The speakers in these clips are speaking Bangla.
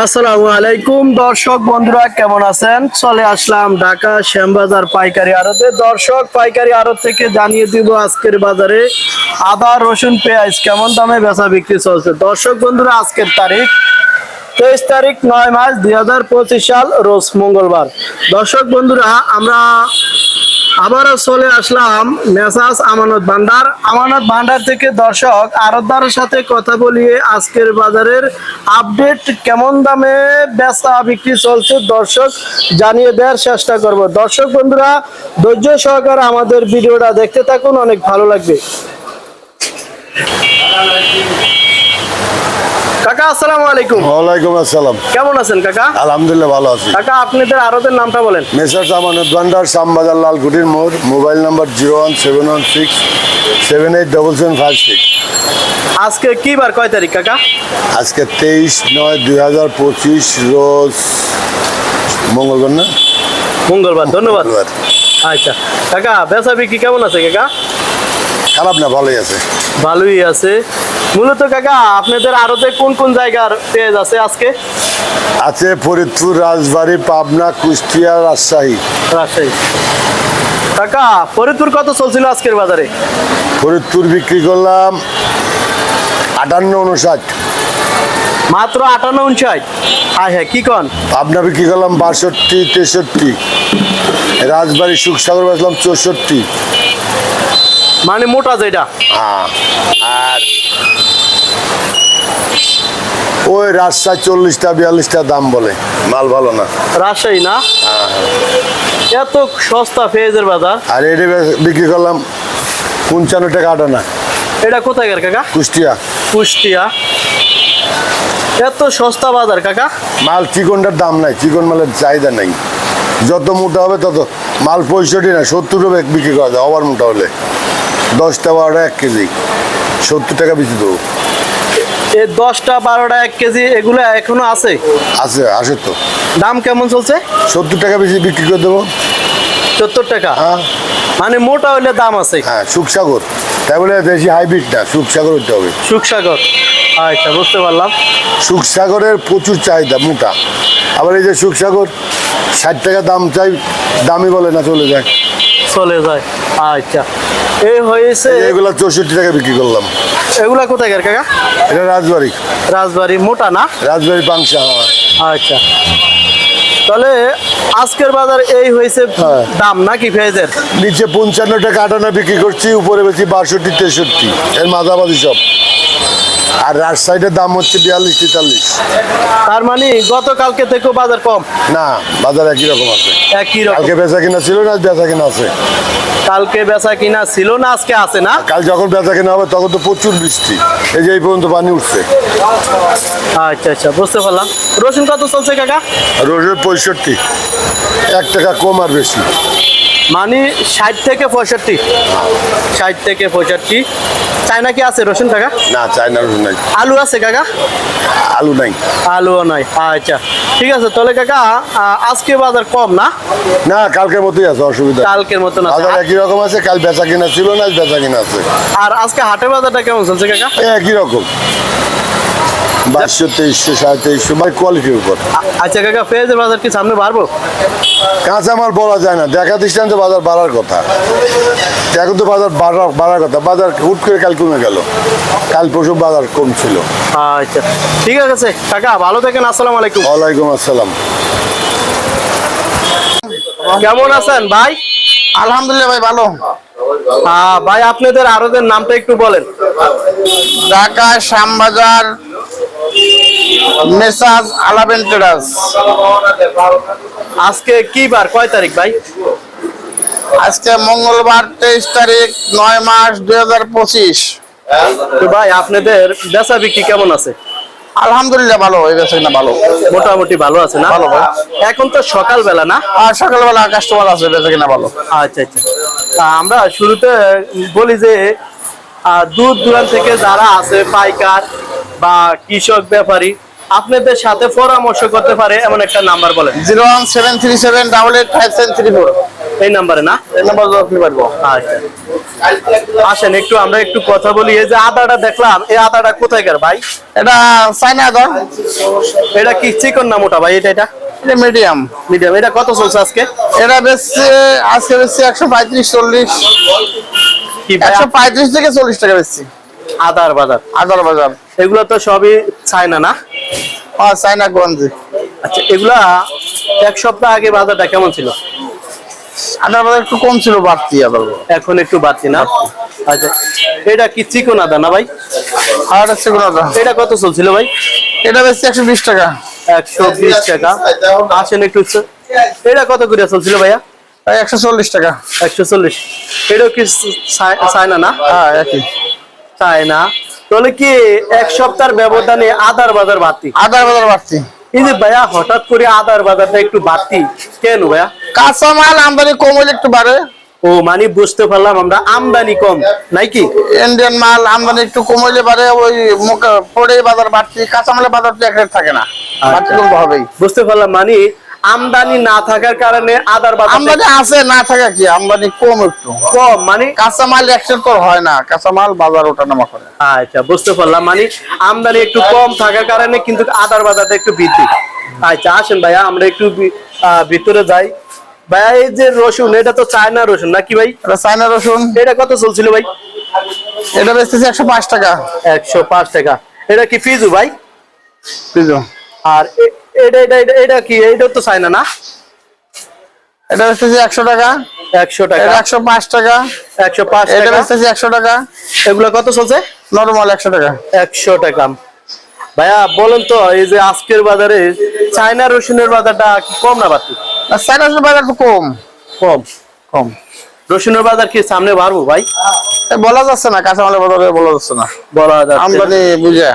আসসালামু আলাইকুম, দর্শক বন্ধুরা, কেমন আছেন? চলে আসলাম ঢাকা শ্যামবাজার পাইকারি আড়তে। দর্শক, পাইকারি আড়ত থেকে জানিয়ে দিব আজকের বাজারে আদা, রসুন, পেঁয়াজ কেমন দামে বেচা বিক্রি চলছে। দর্শক বন্ধুরা, আজকের তারিখ তেইশ তারিখ নয় মাস দুই হাজার পঁচিশ সাল, রোজ মঙ্গলবার। দর্শক বন্ধুরা, আমরা আবারও চলে আসলাম মেসাজ আমানত ভান্ডার। আমানত ভান্ডার থেকে দর্শক আরতদারের সাথে কথা বলিয়ে আজকের বাজারের আপডেট কেমন দামে বেচা বিক্রি চলছে দর্শক জানিয়ে দেওয়ার চেষ্টা করব। দর্শক বন্ধুরা, ধৈর্য সহকারে আমাদের ভিডিওটা দেখতে থাকুন, অনেক ভালো লাগবে। কাকা আসসালামু আলাইকুম। ওয়ালাইকুম আসসালাম। কেমন আছেন কাকা? আলহামদুলিল্লাহ ভালো আছি। কাকা আপনাদের আরতের নামটা বলেন। মেসার্স আমানত ভান্ডার শ্যামবাজার লালকুটির মোড় mobile number zero one seven one six seven eight double seven five six. আজকে কি বার কয় তারিখ কাকা? আজকে তেইশ নয় দুই হাজার পঁচিশ রোজ মঙ্গলবার না? মঙ্গলবার ধন্যবাদ। আচ্ছা কাকা বেচা বিক্রি কেমন আছে কাকা? খারাপ না ভালোই আছে। ভালোই আছে। মূলত কাকা আপনাদের আরতে কোন কোন জায়গার পেঁয়াজ আছে আজকে? আছে ফরিদপুর রাজবাড়ী পাবনা কুষ্টিয়া রাজশাহী। রাজশাহী। কাকা ফরিদপুর কত চলছিল আজকের বাজারে? ফরিদপুর বিক্রি করলাম আটান্ন উনষাট। মাত্র আটান্ন উনষাট? হ্যাঁ হ্যাঁ কি কন? পাবনা বিক্রি করলাম বাষট্টি তেষট্টি। রাজবাড়ী সুখসাগর বেচলাম চৌষট্টি। মানে মোটা যেটা? হ্যাঁ, আর ওই রাজশাহী চল্লিশটা বিয়াল্লিশটা দাম বলে। মাল ভালো না। রাজশাহী না? এত সস্তা পেঁয়াজের বাজার। আর এটা বিক্রি করলাম পঞ্চান্ন টাকা আটানা। এটা কোথায় কাকা? কুষ্টিয়া। কুষ্টিয়া। এত সস্তা বাজার কাকা। মাল চিকনটার দাম নাই চিকন মালের চাহিদা নাই। যত মোটা হবে তত মাল পঁয়ষট্টি না সত্তর টাকা বিক্রি করা যায় আবার মোটা হলে। দশটা বারোটা এক কেজি সত্তর টাকা বেশি দেবো। এই দশটা বারোটা এক কেজি এগুলো এখনও আছে? আছে আসে তো। দাম কেমন চলছে? সত্তর টাকা বেশি বিক্রি করে দেবো। সত্তর টাকা? হ্যাঁ। মানে মোটা হইলে দাম আছে। হ্যাঁ সুখসাগর। তাই বলে দেশি হাইব্রিড না সুখসাগর হতে হবে। সুখসাগর। আচ্ছা বুঝতে পারলাম। সুখসাগরের প্রচুর চাহিদা মোটা। আবার এই যে সুখসাগর ষাট টাকা দাম চাই দামি বলে না চলে যায়। চলে যায়। আচ্ছা। এই হয়েছে এগুলো চৌষট্টি টাকা বিক্রি করলাম। এগুলা কোথায় কাকা? এটা রাজবাড়ি। রাজবাড়ি মোটা না? রাজবাড়ি পাংশা আচ্ছা। তাহলে আজকের বাজার এই হয়েছে হ্যাঁ। দাম নাকি পেঁয়াজের নিচে পঞ্চান্ন টাকা আটানা বিক্রি করছি উপরে বেশি বাষট্টি তেষট্টি। এর মাঝামাঝি সব। আর রাজশাহীটার দাম হচ্ছে বিয়াল্লিশ তেতাল্লিশ। তার মানে গতকালকে থেকেও বাজার কম? না বাজার একই রকম আছে। একই রকম। কালকে বেচা কিনা ছিল না বেচা কিনা আছে। কালকে বেচা কিনা ছিল না আজকে আছে না? কাল যখন বেচা কিনা হবে তখন তো প্রচুর বৃষ্টি। এই যে এই পর্যন্ত পানি উঠছে। আচ্ছা আচ্ছা বুঝতে পারলাম। রসুন কত চলছে কাকা? রসুন পঁয়ষট্টি। এক টাকা কম আর বেশি। মানে ষাট থেকে পঁয়ষট্টি। ষাট থেকে পঁয়ষট্টি। চায়না কি আছে রসুন কাকা? না চায়না রসুন নাই। আলু আছে কাকা? আলু নাই। আলু নাই আচ্ছা। ঠিক আছে তাহলে কাকা আজকে বাজার কম না? না কালকের মতোই আছে অসুবিধা কালকের মতন না বাজার একই রকম আছে কাল বেচা কিনা ছিল না আজ বেচা কিনা আছে। আর আজকে হাটের বাজারটা কেমন চলছে কাকা? একই রকম। বাইশশো তেইশশো সাড়ে তেইশশো বাই কোয়ালিটির উপর। আচ্ছা কাকা পেঁয়াজের বাজার কি সামনে বাড়বো? কাঁচা মাল বলা যায় না। দেখা দৃষ্টান্ত বাজার বাড়ার কথা। এখন তো বাজার বাড়ার বাড়ার কথা। বাজার হুট করে কাল কমে গেল। কাল পরশু বাজার কম ছিল আচ্ছা। ঠিক আছে কাকা ভালো থাকেন আসসালামু আলাইকুম। ওয়ালাইকুম আসসালাম। কেমন আছেন ভাই? আলহামদুলিল্লাহ ভাই ভালো। ভাই আপনাদের আরোদের নামটা একটু বলেন। ঢাকা শ্যামবাজার মেসাজ আলাবেন ট্রেডার্স আজকে কি বার? কয় তারিখ ভাই? আজকে মঙ্গলবার তেইশ তারিখ নয় মাস দুই হাজার পঁচিশ। তো ভাই আপনাদের বেচা বিক্রি কেমন আছে? আলহামদুলিল্লাহ ভালো হয়ে গেছে না ভালো। মোটামুটি ভালো আছে না? ভালো ভাই। এখন তো সকালবেলা না? আর সকালবেলা কাস্টমার আছে বেঁচে কিনা ভালো। আচ্ছা আচ্ছা। আমরা শুরুতে বলি যে দূর দূরান্ত থেকে যারা আছে পাইকার বা কৃষক ব্যাপারী আপনাদের সাথে পরামর্শ করতে পারে এমন একটা নাম্বার বলেন। Zero one seven three seven double eight five seven three four. এই নাম্বারে না? এই নাম্বার আপনি পারব আচ্ছা। আসেন একটু আমরা একটু কথা বলি। এই যে আদাটা দেখলাম এই আদাটা কোথায় কার ভাই? এটা চাইনা আদা এটা কি চিকন না মোটা ভাই? এটা এটা? এটা মিডিয়াম মিডিয়াম এটা কত চলছে আজকে? এটা বেচছে আজকে বেচছে একশো পঁয়ত্রিশ চল্লিশ। একশো পঁয়ত্রিশ থেকে চল্লিশ টাকা বেচছি। আদার বাজার। আদার বাজার। এগুলো তো সবই চায়না না? ও চাইনা গঞ্জি। আচ্ছা এগুলা এক সপ্তাহ আগে বাজারটা কেমন ছিল? আদার বাজার একটু কম ছিল বাড়তি আদার এখন একটু বাড়তি না? আচ্ছা এটা কি চিকন আদা না ভাই? আর কোন আদা। এটা কত চলছিল ভাই? এটা একশো বিশ টাকা। একশো বিশ টাকা। আসেন একটু এটা কত করে চলছিল ভাইয়া? একশো চল্লিশ টাকা। একশো চল্লিশ। এটাও কি চায়না না? হ্যাঁ একই। চায়না। তাহলে কি এক সপ্তাহের ব্যবধানে আদার বাজার বাড়তি? আদার বাজার বাড়তি। এই যে ভাইয়া হঠাৎ করে আদার বাজারটা একটু বাড়তি কেন ভাইয়া? কাঁচা মাল আমদানি কম হলে একটু বাড়ে। ও মানে বুঝতে পারলাম আমরা আমদানি কম নাই কি? ইন্ডিয়ান মাল আমদানি একটু কম বাড়ে ওই মুখ- পরে বাজার বাড়তি কাঁচা মালের বাজার তো এক রেট থাকে না। বাড়তি কম হবেই। বুঝতে পারলাম মানে আমদানি না থাকার কারণে আদার বাজার আমদানি আছে না থাকা কি? আমদানি কম একটু। কম মানে কাঁচা মাল একশো তো হয় না। কাঁচা মাল বাজার ওঠানামা করে। আচ্ছা বুঝতে পারলাম। মানে আমদানি একটু কম থাকার কারণে কিন্তু আদার বাজারটা একটু বৃদ্ধি। আচ্ছা আসেন ভাইয়া আমরা একটু ভিতরে যাই। ভাইয়া এই যে রসুন এটা তো চায়না রসুন নাকি ভাই? চাইনা রসুন। এটা কত চলছিল ভাই? এটা বেচতেছে একশো পাঁচ টাকা। একশো পাঁচ টাকা। এটা কি ফিজু ভাই? বুঝলো আর এটা এটা এটা এটা কি? এটা তো চায়না না? এটা বেচতেছে একশো টাকা। একশো টাকা। একশো পাঁচ টাকা। একশো পাঁচ এটা বেচতেছে একশো টাকা। এগুলো কত চলছে? নরমাল একশো টাকা। একশো টাকা। ভাইয়া বলেন তো এই যে আজকের বাজারে চায়না রসুনের বাজারটা কম না বাড়তি? আর চাইনা রসুন বাজার কম। কম কম। রসুনের বাজার কি সামনে বাড়বো ভাই? বলা যাচ্ছে না কাঁচা মালের বাজারে বলা যাচ্ছে না। বলা যাচ্ছে না। আমদানি বুঝে।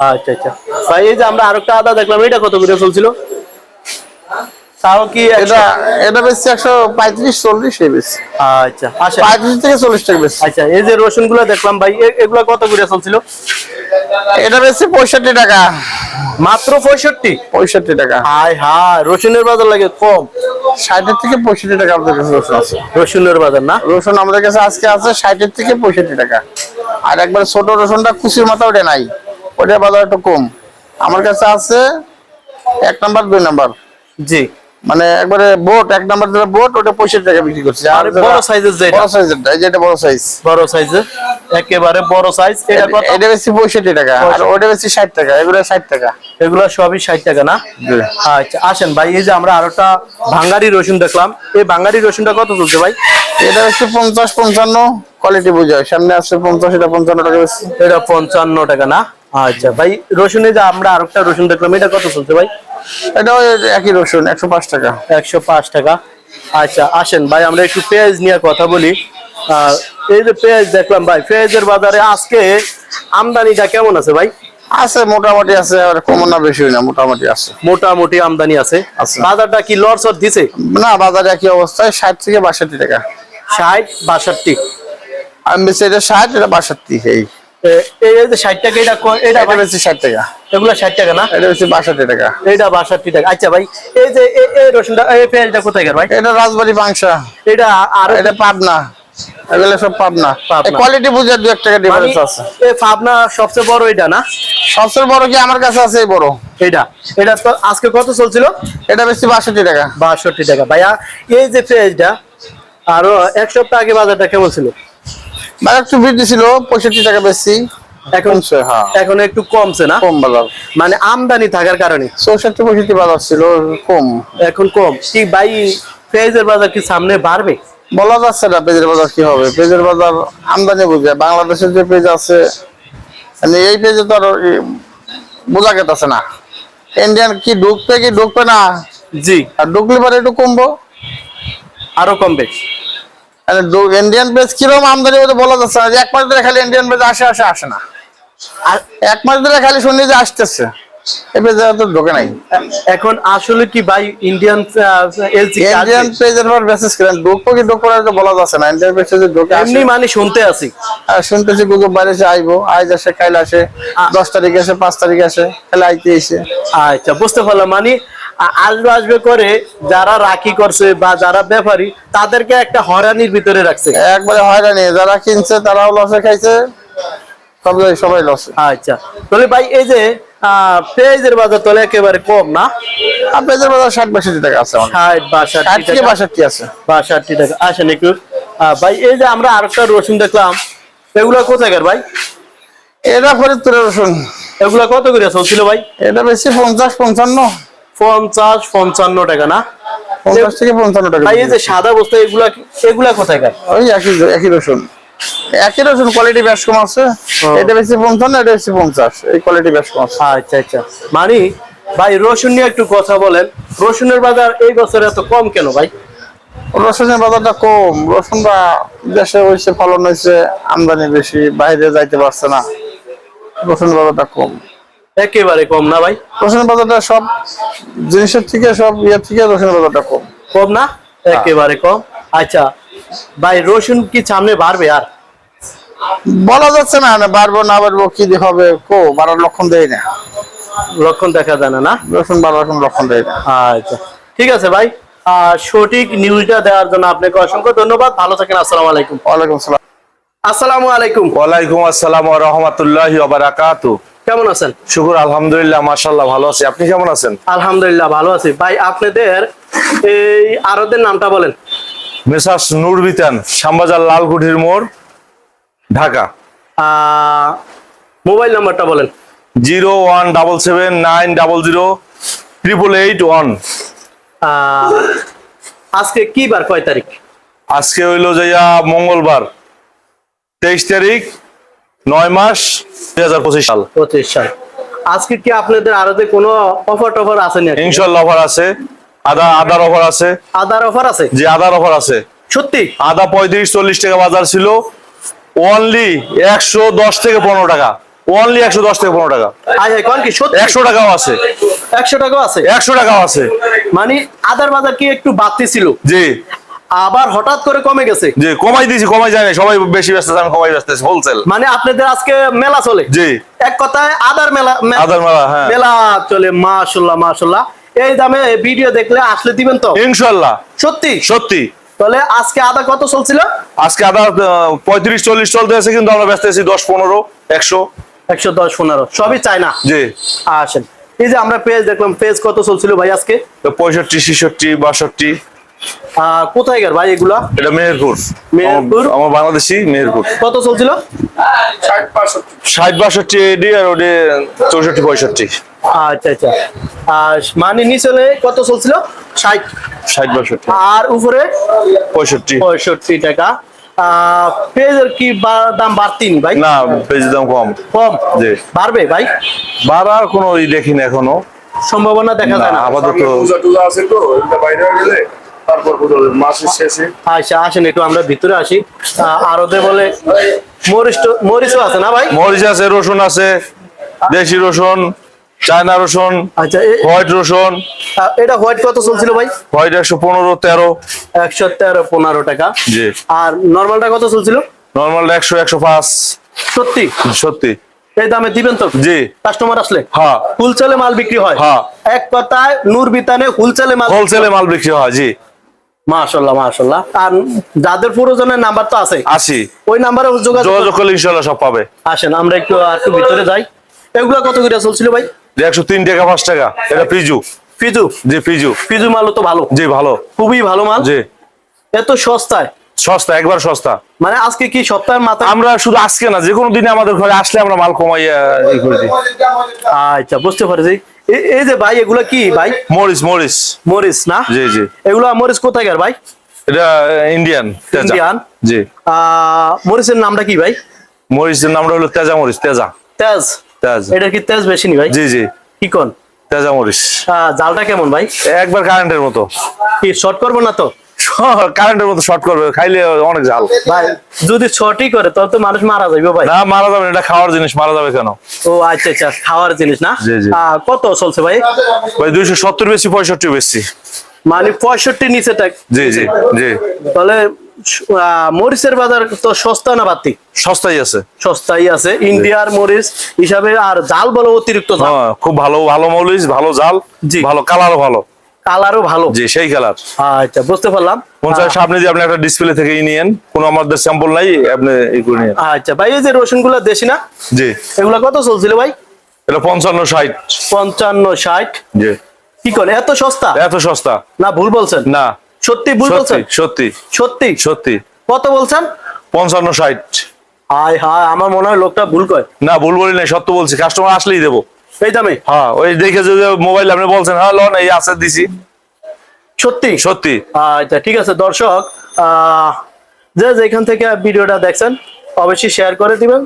আচ্ছা আচ্ছা। ভাই এই যে আমরা আরেকটা আদা দেখলাম এটা কত করে চলছিল? তাও কি এটা এটা এটা বেশি একশো পঁয়ত্রিশ চল্লিশ এই বেশি আচ্ছা আসেন। পঁয়ত্রিশ থেকে চল্লিশ টাকা বেশি আচ্ছা এই যে রসুনগুলো দেখলাম ভাই এগুলো কত করে চলছিল? এটা বেশি পঁয়ষট্টি টাকা। মাত্র পঁয়ষট্টি? পঁয়ষট্টি টাকা। রসুনের বাজার লাগে কম। ষাটের থেকে পঁয়ষট্টি টাকা আমাদের কাছে রসুন আছে। রসুনের বাজার না? রসুন আমাদের কাছে আজকে আছে ষাটের থেকে পঁয়ষট্টি টাকা। আর একবার ছোট রসুনটা কুচির মাথা ওটা নাই। ওটা বাজার একটু কম। আমার কাছে আছে এক নাম্বার দুই নাম্বার। জি। মানে একবারে বোট এক নাম্বার যেটা বোট ওটা পঁয়ষট্টি টাকা বিক্রি করছে। আর বড় সাইজের যেটা। বড় যেটা বড় সাইজ বড় সাইজের একেবারে বড় সাইজ এটা কত? এটা বেশি পঁয়ষট্টি টাকা আর ওটা বেশি ষাট টাকা এগুলো ষাট টাকা। এগুলো সবই ষাট টাকা না? আচ্ছা আসেন ভাই এই যে আমরা আরেকটা ভাঙ্গারি রসুন দেখলাম। এই ভাঙ্গারি রসুনটা কত চলছে ভাই? এটা হচ্ছে পঞ্চাশ পঞ্চান্ন কোয়ালিটি বোঝায়। সামনে আছে পঞ্চাশ এটা পঞ্চান্ন টাকা বেশি। এটা পঞ্চান্ন টাকা না? আচ্ছা ভাই রসুনে যে আমরা আর একটা রসুন দেখলাম এটা কত চলছে ভাই? এটাও একই রসুন একশো পাঁচ টাকা। একশো পাঁচ টাকা। আচ্ছা আসেন ভাই আমরা একটু পেঁয়াজ নিয়ে কথা বলি। এই যে পেঁয়াজ দেখলাম ভাই পেঁয়াজের বাজারে আজকে আমদানিটা কেমন আছে ভাই? আছে মোটামুটি আছে আর কম না বেশি না মোটামুটি আছে। মোটামুটি আমদানি আছে। বাজারটা কি লড়সর দিছে? না বাজারে একই অবস্থায় ষাট থেকে বাষট্টি টাকা। ষাট বাষট্টি। আমি এটা ষাট এটা বাষট্টি এই। এ- এই যে ষাট টাকা এটা বেশি টাকা। এগুলো টাকা না? এটা বেশি টাকা। এটা টাকা। আচ্ছা ভাই এই যে এই রসুনটা এই পেঁয়াজটা কোথায় ভাই? এটা রাজবাড়ি এটা আর এটা পাবনা। এগুলো সব পাবনা। কোয়ালিটি বুঝে টাকা মানে ডিফারেন্স আছে। এই পাবনা সবচেয়ে বড় এটা না? সবচেয়ে বড় কি আমার কাছে আছে এই বড়? এটা। এটা তো আজকে কত চলছিল? এটা বেশি বাষট্টি টাকা। বাষট্টি টাকা। ভাইয়া এই যে পেঁয়াজটা আরও এক সপ্তাহ আগে বাজারটা কেমন ছিল? বাজার একটু বৃদ্ধি ছিল পঁয়ষট্টি টাকা বেশি। এখন হ্যাঁ। এখন একটু কমছে না? কম বাজার। মানে আমদানি থাকার কারণে? চৌষট্টি পঁয়ষট্টি বাজার ছিল কম। এখন কম। কি ভাই পেঁয়াজের বাজার কি সামনে বাড়বে? বলা যাচ্ছে না পেঁয়াজের বাজার কি হবে। পেঁয়াজের বাজার আমদানি বুঝে বাংলাদেশের যে পেঁয়াজ আছে মানে এই পেঁয়াজে তো আর বোঝা গেতেছে না। ইন্ডিয়ান কি ঢুকবে কি ঢুকবে না? জি। আর ঢুকলে পরে একটু কমবো। আরও কমবে। ইন্ডিয়ান পেঁয়াজ কীরকম আমদানি বলে বলা যাচ্ছে না। এক মাস ধরে খালি ইন্ডিয়ান পেঁয়াজ আসে আসে আসে না। আর এক মাস ধরে খালি শুনি যে আসতেছে। এই ঢোকে নাই। এখন আসলে কি ভাই ইন্ডিয়ান পর করেন কি বলা যাচ্ছে না। ইন্ডিয়ান এমনি মানে শুনতে শুনতেছি গুজব বাইরে এসে আইবো। আজ আসে কাইল আসে। দশ তারিখ আসে পাঁচ তারিখ আসে। আইতে এসে। আচ্ছা বুঝতে পারলাম। মানে আসবে আসবে করে যারা রাখি করছে বা যারা ব্যাপারী তাদেরকে একটা হরানির ভিতরে রাখছে। একবারে হয়রানি যারা কিনছে তারাও লসে খাইছে সব সবাই লসে। আচ্ছা। তাহলে ভাই এই যে পেঁয়াজের বাজার তাহলে একেবারে কম না? পেঁয়াজের বাজার ষাট বাষট্টি টাকা আছে ষাট বা ষাট ষাট থেকে বাষট্টি আছে। বা ষাটটি টাকা। আসেন একটু। ভাই এই যে আমরা আরেকটা রসুন দেখলাম এগুলা কোথাকার ভাই? এটা ফরিদপুরের রসুন। এগুলা কত করে চলছিল ভাই? এটা বেশি পঞ্চাশ পঞ্চান্ন। পঞ্চাশ পঞ্চান্ন টাকা না? পঞ্চাশ থেকে পঞ্চান্ন টাকা এই যে সাদা বস্তা এগুলা এগুলা ওই একই একই রসুন। একই রসুন কোয়ালিটি বেশ কম আছে। এটা বেশি পঞ্চান্ন এটা বেশি পঞ্চাশ। এই কোয়ালিটি বেশ কম আছে। আচ্ছা আচ্ছা। মানে ভাই রসুন নিয়ে একটু কথা বলেন। রসুনের বাজার এই বছর এত কম কেন ভাই? রসুনের বাজারটা কম। রসুনটা দেশে হয়েছে ফলন হয়েছে আমদানি বেশি বাইরে যাইতে পারছে না। রসুনের বাজারটা কম। একেবারে কম না ভাই? রসুনের বাজারটা সব জিনিসের থেকে সব ইয়ের থেকে রসুনের বাজারটা কম। কম না? একেবারে কম। আচ্ছা ভাই রসুন কি সামনে বাড়বে আর? বলা যাচ্ছে না না বাড়বো না বাড়বো কি হবে কো বাড়ার লক্ষণ দেয় না। লক্ষণ দেখা যায় না না? রসুন বাড়ার কোনো লক্ষণ দেয় না। আচ্ছা ঠিক আছে ভাই। আহ, সঠিক নিউজটা দেওয়ার জন্য আপনাকে অসংখ্য ধন্যবাদ। ভালো থাকেন আসসালামু আলাইকুম। ওয়ালাইকুম সালাম। আসসালামু আলাইকুম। ওয়ালাইকুম আসসালাম ওয়া রাহমাতুল্লাহি ওয়া বারাকাতু কেমন আছেন? শুকুর আলহামদুলিল্লাহ মাশাআল্লাহ ভালো আছি। আপনি কেমন আছেন? আলহামদুলিল্লাহ ভালো আছি। ভাই আপনাদের এই আরদের নামটা বলেন। মেসাস নূর বিতান শ্যামবাজার লালকুঠির মোড় ঢাকা। মোবাইল নাম্বারটা বলেন। Zero one double seven nine double zero triple eight one. আজকে কি বার? কয় তারিখ? আজকে হইল যাইয়া মঙ্গলবার। তেইশ তারিখ নয় মাস দুই হাজার পঁচিশ সাল। পঁচিশ সাল। আজকে কি আপনাদের আরতে কোনো অফার টফার আছে নাকি? ইনশাল্লাহ অফার আছে। আদা আদার অফার আছে। আদার অফার আছে? যে আদার অফার আছে। সত্যি? আদা পঁয়ত্রিশ চল্লিশ টাকা বাজার ছিল। অনলি একশো দশ থেকে পনেরো টাকা। অনলি একশো দশ থেকে পনেরো টাকা। আয় কোন কি সত্যি? একশো টাকাও আছে। একশো টাকাও আছে? একশো টাকাও আছে। মানে আদার বাজার কি একটু বাড়তি ছিল? জি। আবার হঠাৎ করে কমে গেছে। জি কমাই দিয়েছি কমাই যায় না সবাই বেশি ব্যস্ত আমি কমাই ব্যস্ত হোলসেল মানে আপনাদের আজকে মেলা চলে? জি। এক কথায় আদার মেলা আদার মেলা হ্যাঁ। মেলা চলে মাশাল্লাহ মাশাল্লাহ। এই দামে ভিডিও দেখলে আসলে দিবেন তো? ইনশাল্লাহ। সত্যি? সত্যি। তাহলে আজকে আদা কত চলছিল? আজকে আদা পঁয়ত্রিশ চল্লিশ চলতে আছে কিন্তু আমরা ব্যস্ত আছি দশ পনেরো একশো। একশো দশ পনেরো সবই চাই না। জি। আসেন। এই যে আমরা পেজ দেখলাম পেজ কত চলছিল ভাই আজকে? পঁয়ষট্টি ছেষট্টি বাষট্টি। আহ, কোথায় গেল ভাই এগুলা? এটা মেহেরপুর। মেহেরপুর? আমার- বাংলাদেশি মেহেরপুর। কত চলছিল? ষাট বাষট্টি। এডি আর ওডি চৌষট্টি পঁয়ষট্টি। আচ্ছা আচ্ছা। আর মানে নিচলে কত চলছিল? ষাট। ষাট বাষট্টি। আর উপরে? পঁয়ষট্টি। পঁয়ষট্টি টাকা। আহ, পেঁয়াজের কি বা- দাম বাড়তিনি ভাই? না পেঁয়াজের দাম কম। কম? জি। বাড়বে ভাই? বাড়ার কোনো ই দেখিনি এখনও। সম্ভাবনা দেখা যায় না। আপাতত পূজা টুজা আছে তো বাইরে গেলে। তারপর পুজো হবে। মাসের শেষে আচ্ছা আসেন একটু আমরা ভিতরে আসি। আরতে বলে মরিচ মরিচও আছে না ভাই? মরিচ আছে রসুন আছে দেশি রসুন চায়না রসুন আচ্ছা হোয়াইট রসুন। এটা হোয়াইট কত চলছিল ভাই? হোয়াইট একশো পনেরো তেরো। একশো তেরো পনেরো টাকা। জি। আর নর্মালটা কত চলছিল? নর্মাল একশো একশো পাঁচ। সত্যি? সত্যি। এই দামে দিবেন তো? জি। কাস্টমার আসলে? হ্যাঁ। মাল বিক্রি হয়? হ্যাঁ। এক কথায় নূর বিতানে হুলচেলে মাল হোলসেলে মাল বিক্রি হয় জি। মাশাল্লাহ মাশাল্লাহ আর যাদের প্রয়োজনের নাম্বার তো আছে আসি। ওই নাম্বারে যোগাযোগ যোগাযোগ করলে ইনশাল্লাহ সব পাবে। আসেন আমরা একটু একটু ভিতরে যাই। এগুলা কত করে চলছিল ভাই? একশো তিন টাকা পাঁচ টাকা। এটা পিজু জি পিজু মালও তো ভালো। জি ভালো। খুবই ভালো মাল। জি। এত সস্তায়? সস্তা একবার সস্তা। মানে আজকে কি সপ্তাহের মাথায়? আমরা শুধু আজকে না যে কোনো দিনে আমাদের ঘরে আসলে আমরা মাল কমাইয়া আচ্ছা বুঝতে পারছি। এই যে ভাই এগুলা কি ভাই? মরিচ মরিচ মরিচ না? জি জি। এগুলা মরিচ কোথায় গেল ভাই? এটা ইন্ডিয়ান ইন্ডিয়ান? জি। আহ, মরিচের নামটা কি ভাই? মরিচের নামটা হলো তেজা মরিচ তেজা। তেজ। তেজ। এটা কি তেজ বেশি নি ভাই? জি জি। কি কোন? তেজা মরিচ জালটা কেমন ভাই? একবার কারেন্টের মতো। কি শর্ট করব না তো? কারেন্টের মতো শর্ট করবে খাইলে অনেক ঝাল। ভাই যদি শর্টই করে তবে তো মানুষ মারা যাবে ভাই। না মারা যাবে এটা খাওয়ার জিনিস মারা যাবে কেন? ও আচ্ছা আচ্ছা খাওয়ার জিনিস না? কত চলছে ভাই? ভাই দুইশো সত্তর বেশি পঁয়ষট্টি বেশি। মানে পঁয়ষট্টি নিচে জি জি জি। তাহলে মরিচের বাজার তো সস্তা না বাতি সস্তাই আছে। সস্তাই আছে। ইন্ডিয়ার মরিচ হিসাবে আর জাল বলো অতিরিক্ত হ্যাঁ খুব ভালো ভালো মৌলিশ ভালো জাল। ভালো কালারও ভালো। কালারও ভালো। জি সেই কালার। আচ্ছা বুঝতে পারলাম। পঞ্চাশ আপনি যদি আপনি একটা ডিসপ্লে থেকেই নিয়েন। কোনো আমাদের স্যাম্পল নাই আপনি করে আচ্ছা ভাই এই যে রসুনগুলা দেশি না? জি। এগুলা কত চলছিল ভাই? এটা পঞ্চান্ন ষাট। পঞ্চান্ন ষাট। জি। কি করে এত সস্তা? এত সস্তা। না ভুল বলছেন? না। সত্যি ভুল বলছেন? সত্যি। সত্যি? সত্যি। কত বলছেন? পঞ্চান্ন ষাট। হায় হায় আমার মনে হয় লোকটা ভুল কয়। না ভুল বলি নাই সত্য বলছি। কাস্টমার আসলেই দেবো। এই দামে হ্যাঁ ওই দেখে যে মোবাইল আপনি বলছেন হ্যাঁ লন এই আছে দিছি। সত্যি? সত্যি। আচ্ছা ঠিক আছে দর্শক যে যেখান থেকে ভিডিওটা দেখছেন অবশ্যই শেয়ার করে দিবেন।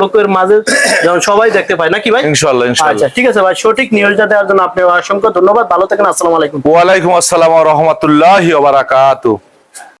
লোকের মাঝে যেমন সবাই দেখতে পায় নাকি ভাই? ইনশাল্লাহ আচ্ছা ঠিক আছে ভাই সঠিক নিউজটা দেওয়ার জন্য আপনাকে অসংখ্য ধন্যবাদ। ভালো থাকেন আসসালামু আলাইকুম। ওয়ালাইকুম আসসালাম রহমতুল্লাহ বারাকাতু।